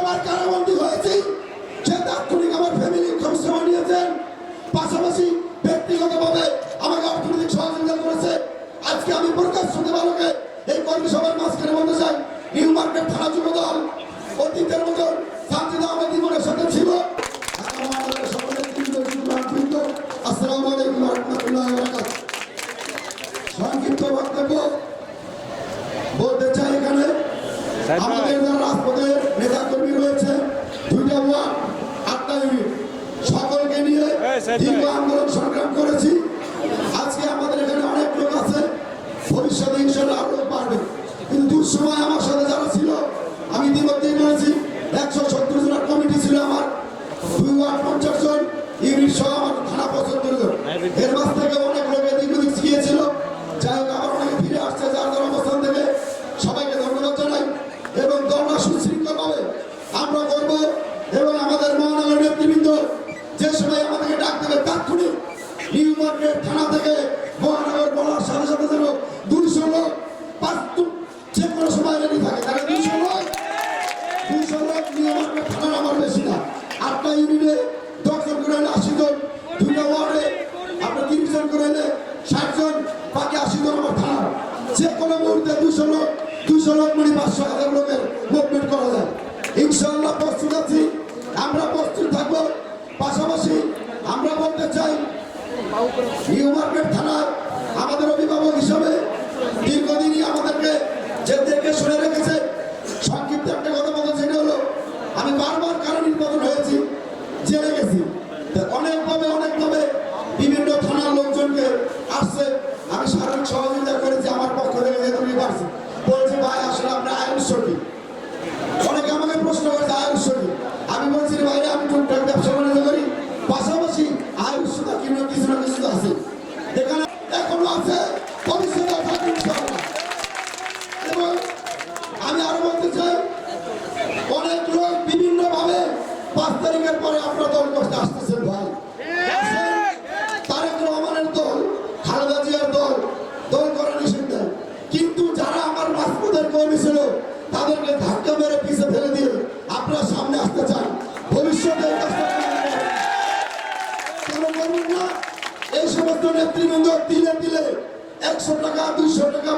ছয়বার কারাবন্দী হয়েছি সে তাৎক্ষণিক আমার ফ্যামিলির খবর নিয়েছেন। পাশাপাশি ব্যক্তিগতভাবে আমাকে অর্থনৈতিক সহযোগিতা করেছে। আজকে আমি প্রকাশ শুনতে পালোকে এই কর্মী সভার মাঝখানে বলতে চাই নিউ মার্কেট থানা যুব দল অতীতের মতো শান্তিদা আমার জীবনের সাথে ছিল। আসসালামু আলাইকুম রহমতুল্লাহ সংক্ষিপ্ত বক্তব্য বলতে চাই এখানে। আমাদের রাজপথের নেতা কর্মী রয়েছে দুইটা ওয়ার্ড আটটা ইউনিট সকলকে নিয়ে এই সাইদ ভাই। আন্দোলন সংগ্রাম করেছি। আজকে আমাদের এখানে অনেক লোক ভবিষ্যতে ইনশাল্লাহ আরও কিন্তু দুঃসময় আমার সাথে যারা ছিল, আমি ইতিমধ্যেই বলেছি, একশো সত্তর জনের কমিটি ছিল আমার। দুই ওয়ার্ড পঞ্চাশ জন, ইউনিট আমার থানা পঁচাত্তর এর মাঝ থেকে অনেক লোক এদিক ওদিক গিয়েছিল যাই হোক যার যার অবস্থান থেকে। সবাইকে ধন্যবাদ জানাই। এবং দলটা সুশৃঙ্খলভাবে আমরা করব এবং আমাদের মহানগর নেতৃবৃন্দ যে সময় আমাদেরকে ডাক দেবে তাৎক্ষণিক নিউ মার্কেট থানা থেকে মহানগর বলার সাথে সাথে যেন দুইশো লোক পাঁচ যে কোনো সময় রেডি থাকে। তাহলে দুইশো লোক দুইশো লোক নিউ মার্কেট থানার আমার বেশি না। আটটা ইউনিটে দশজন করে হলে আশি জন দুইটা ওয়ার্ডে আপনার তিরিশ জন করে হলে ষাট জন বাকি আশি জন আমার থানার যে কোনো মুহূর্তে দুশো লোক দুশো লোক মানে পাঁচশো হাজার লোকের মুভমেন্ট করা যায়। ইনশাআল্লাহ প্রস্তুত আছি। আমরা প্রস্তুত থাকব। বলতে চাই। নিউ মার্কেট থানার আমাদের অভিভাবক হিসাবে দীর্ঘদিনই আমাদেরকে যে দেখে শুনে রেখেছে। সংক্ষিপ্ত একটা কথা বলতে সেটা হলো আমি বারবার কারণ নির্বাচন হয়েছি, জেলে গেছি। অনেকভাবে অনেকভাবে বিভিন্ন থানার লোকজনকে আসছে। আমি শারীরিক সহযোগিতা করেছি আমার পক্ষ থেকে, যেহেতু পারছি বলছে, ভাই, আসলে আপনার আইন উৎস কি অনেকে আমাকে প্রশ্ন করেছে আয় উৎস কি আমি বলছি রে ভাই আমি টুকটাক ব্যবসা বাণিজ্য করি পাশাপাশি আয় উৎসটা কি না কিছু না কিছু তো আছে এখানে এখনও আছে ভবিষ্যতে থাকবে ইনশাআল্লাহ। এবং আমি আরও বলতে চাই অনেক লোক বিভিন্ন ভাবে পাঁচ তারিখের পরে আপনার দল করতে আসতেছেন ভাই। তারেক রহমানের দল খালেদা জিয়ার দল দল করা নেই কিন্তু যারা আমার রাজপথের কর্মী ছিল তাদেরকে ধাক্কা মেরে পিছে ফেলে দিয়ে আপনার সামনে আসতে চান। ভবিষ্যতে। কেন করবেন না? এই সমস্ত নেতৃবৃন্দ দিলে দিলে একশো টাকা দুইশো টাকা